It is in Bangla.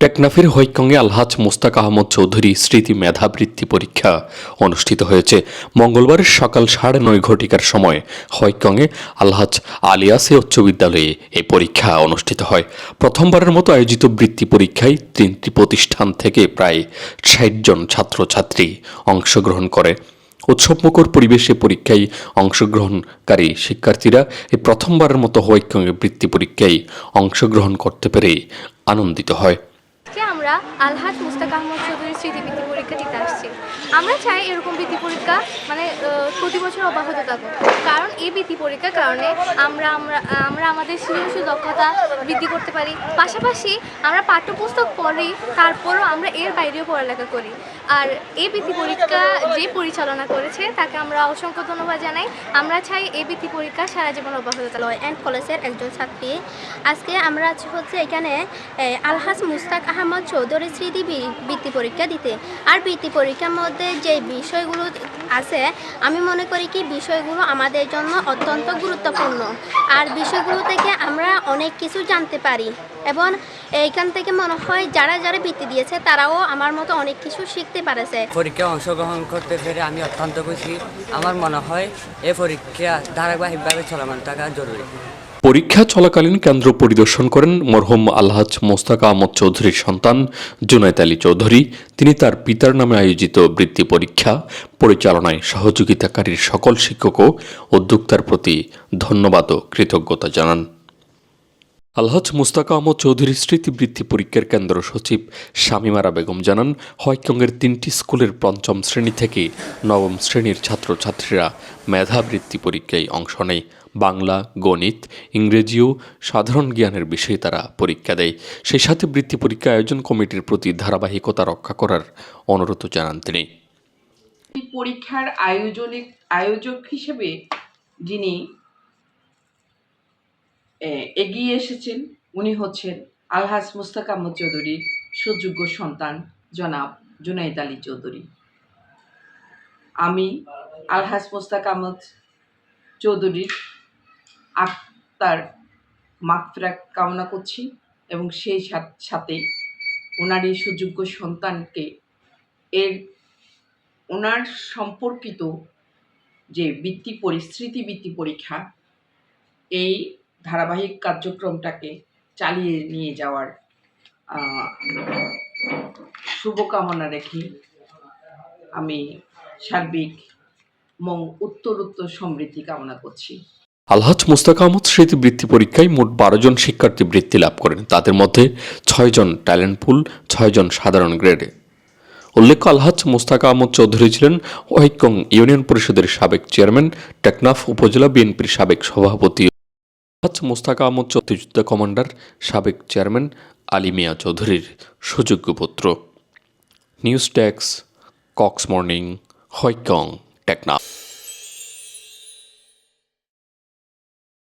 টেকনাফের হৈকঙ্গে আলহাজ মোস্তাক আহমদ চৌধুরী স্মৃতি মেধাবৃত্তি পরীক্ষা অনুষ্ঠিত হয়েছে। মঙ্গলবার সকাল সাড়ে নয় ঘটিকার সময় হৈকঙ্গে আলহাজ আলিয়াসে উচ্চ বিদ্যালয়ে এই পরীক্ষা অনুষ্ঠিত হয়। প্রথমবারের মতো আয়োজিত বৃত্তি পরীক্ষায় তিনটি প্রতিষ্ঠান থেকে প্রায় ষাট জন ছাত্রছাত্রী অংশগ্রহণ করে। উৎসবমুখর পরিবেশে পরীক্ষায় অংশগ্রহণকারী শিক্ষার্থীরা এই প্রথমবারের মতো হৈকঙ্গে বৃত্তি পরীক্ষায় অংশগ্রহণ করতে পেরে আনন্দিত হয়। আমরা আলহাজ মুস্তাক আহমদ চৌধুরীর স্মৃতিবৃত্তি পরীক্ষা দিতে আসছি। আমরা চাই এরকম বৃত্তি পরীক্ষা মানে প্রতি বছর অব্যাহত থাকুক। কারণ এই বৃত্তি পরীক্ষার কারণে আমরা আমরা আমরা আমাদের সৃজনশীল দক্ষতা বৃদ্ধি করতে পারি। পাশাপাশি আমরা পাঠ্যপুস্তক পড়ি, তারপরও আমরা এর বাইরেও পড়ালেখা করি। আর এই বৃত্তি পরীক্ষা যে পরিচালনা করেছে তাকে আমরা অসংখ্য ধন্যবাদ জানাই। আমরা চাই এই বৃত্তি পরীক্ষা সারা জীবন অব্যাহত থাকুক। অ্যান্ড কলেজের একজন ছাত্রী। আজকে আমরা হচ্ছে এখানে এ, আলহাজ মুস্তাক আহমদ চৌধুরী স্মৃতি বৃত্তি পরীক্ষা দিতে। আর বৃত্তি পরীক্ষার মধ্যে যে বিষয়গুলো আছে আমি মনে করি কি বিষয়গুলো আমাদের জন্য অত্যন্ত গুরুত্বপূর্ণ। আর বিষয়গুলো থেকে আমরা অনেক কিছু জানতে পারি। এবং এইখান থেকে মনে হয় যারা যারা বৃত্তি দিয়েছে তারাও আমার মতো অনেক কিছু শিখতে পারেছে। পরীক্ষায় অংশগ্রহণ করতে পেরে আমি অত্যন্ত খুশি। আমার মনে হয় এই পরীক্ষা ধারাবাহিকভাবে চলমান থাকা জরুরি। পরীক্ষা চলাকালীন কেন্দ্র পরিদর্শন করেন মরহুম আলহাজ মোস্তাক আহমদ চৌধুরীর সন্তান জুনায়দ আলী চৌধুরী। তিনি তার পিতার নামে আয়োজিত বৃত্তি পরীক্ষা পরিচালনায় সহযোগিতাকারীর সকল শিক্ষক ও উদ্যোক্তার প্রতি ধন্যবাদ ও কৃতজ্ঞতা জানান। আলহাজ মুস্তাক আহমদ চৌধুরী স্মৃতিবৃত্তি পরীক্ষার কেন্দ্র সচিব শামিমারা বেগম জানান হয়কঙ্গের তিনটি স্কুলের পঞ্চম শ্রেণি থেকে নবম শ্রেণির ছাত্রছাত্রীরা মেধাবৃত্তি পরীক্ষায় অংশ নেয়। বাংলা, গণিত, ইংরেজি ও সাধারণ জ্ঞানের বিষয়ে তারা পরীক্ষা দেয়। সেই সাথে বৃত্তি পরীক্ষা আয়োজন কমিটির প্রতি ধারাবাহিকতা রক্ষা করার অনুরোধ জানান তিনি। পরীক্ষার আয়োজনে আয়োজক হিসেবে যিনি এগিয়ে এসেছেন উনি হচ্ছেন আলহাজ মুস্তাক আহমদ চৌধুরীর সুযোগ্য সন্তান, জনাব জুনাইদ আলী চৌধুরী। আমি আলহাজ মুস্তাক আহমদ চৌধুরীর আত্মার মাত্রা কামনা করছি এবং সেই সাথ- ওনার এই সুযোগ্য সন্তানকে এর ওনার সম্পর্কিত যে বৃত্তি পরিস্থিতি, বৃত্তি পরীক্ষা, এই ধারাবাহিক কার্যক্রমটাকে চালিয়ে নিয়ে যাওয়ার শুভকামনা রেখে আমি সার্বিক মং উত্তর উত্তর সমৃদ্ধি কামনা করছি। আলহাজ মুস্তাক আহমদ স্মৃতিবৃত্তি পরীক্ষায় মোট বারো জন শিক্ষার্থী বৃত্তি লাভ করেন। তাদের মধ্যে ছয়জন ট্যালেন্ট পুল ছয়জন সাধারণ গ্রেডে। উল্লেখ্য, আলহাজ মুস্তাক আহমদ চৌধুরী ছিলেন ওয়াইকং ইউনিয়ন পরিষদের সাবেক চেয়ারম্যান, টেকনাফ উপজেলা বিএনপির সাবেক সভাপতি। আলহাজ মোস্তাক আহমদ চতুর্যুদ্ধ কমান্ডার, সাবেক চেয়ারম্যান আলী মিয়া চৌধুরীর সুযোগ্য পুত্র news desk, Cox morning, Hoykong, Teknaf.